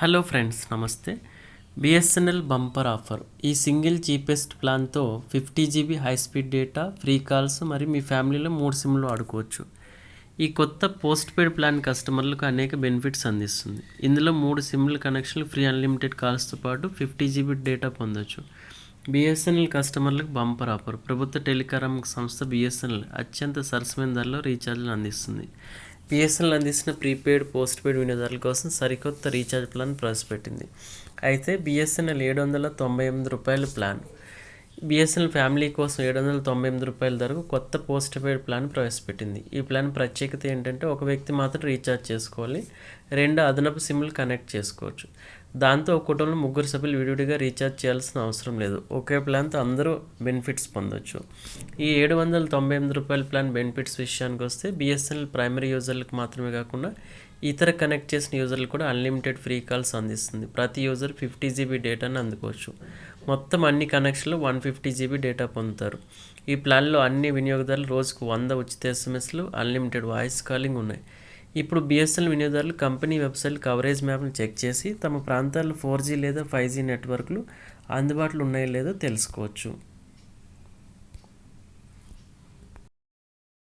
Hello friends నమస్తే. BSNL bumper offer. ఈ single cheapest ప్లాన్తో fifty GB high speed data free calls మరియు మీ ఫ్యామిలీలో మూడు సిమ్లు ఆడుకోవచ్చు ఈ కొత్త పోస్ట్ పెయిడ్ ప్లాన్ కస్టమర్లకు అనేక బెనిఫిట్స్ అందిస్తుంది. ఇందులో మూడు సిమ్ల కనెక్షన్లు ఫ్రీ అన్లిమిటెడ్ కాల్స్తో పాటు ఫిఫ్టీ జీబీ డేటా పొందొచ్చు. బిఎస్ఎన్ఎల్ కస్టమర్లకు బంపర్ ఆఫర్. ప్రభుత్వ టెలికారం సంస్థ బిఎస్ఎన్ఎల్ అత్యంత సరసమైన ధరలో రీఛార్జ్లు అందిస్తుంది. బిఎస్ఎన్ఎల్ అందిస్తున్న ప్రీపెయిడ్ పోస్ట్ పెయిడ్ వినియోగదారుల కోసం సరికొత్త రీఛార్జ్ ప్లాన్ ప్రవేశపెట్టింది. అయితే బిఎస్ఎన్ఎల్ ఏడు వందల తొంభై ఎనిమిది రూపాయల ప్లాన్. బిఎస్ఎన్ఎల్ ఫ్యామిలీ కోసం ఏడు వందల తొంభై ఎనిమిది రూపాయల ధరకు కొత్త పోస్ట్ పెయిడ్ ప్లాన్ ప్రవేశపెట్టింది. ఈ ప్లాన్ ప్రత్యేకత ఏంటంటే ఒక వ్యక్తి మాత్రం రీఛార్జ్ చేసుకోవాలి. రెండు అదనపు సిమ్లు కనెక్ట్ చేసుకోవచ్చు. దాంతో ఒక కుటుంబంలో ముగ్గురు సభ్యులు విడివిడిగా రీఛార్జ్ చేయాల్సిన అవసరం లేదు. ఒకే ప్లాన్తో అందరూ బెనిఫిట్స్ పొందొచ్చు. ఈ ఏడు వందల తొంభై ఎనిమిది రూపాయల ప్లాన్ బెనిఫిట్స్ విషయానికి వస్తే బిఎస్ఎన్ఎల్ ప్రైమరీ యూజర్లకు మాత్రమే కాకుండా ఇతర కనెక్ట్ చేసిన యూజర్లు కూడా అన్లిమిటెడ్ ఫ్రీ కాల్స్ అందిస్తుంది. ప్రతి యూజర్ ఫిఫ్టీ జీబీ డేటాను అందుకోవచ్చు. మొత్తం అన్ని కనెక్షన్లు వన్ ఫిఫ్టీ జీబీ డేటా పొందుతారు. ఈ ప్లాన్లో అన్ని వినియోగదారులు రోజుకు వంద ఉచిత ఎస్ఎంఎస్లు అన్లిమిటెడ్ వాయిస్ కాలింగ్ ఉన్నాయి. ఇప్పుడు బిఎస్ఎన్ఎల్ వినియోగదారులు కంపెనీ వెబ్సైట్ కవరేజ్ మ్యాప్ను చెక్ చేసి తమ ప్రాంతాల్లో ఫోర్ జీ లేదా ఫైవ్ జీ నెట్వర్క్లు అందుబాటులో ఉన్నాయో లేదో తెలుసుకోవచ్చు.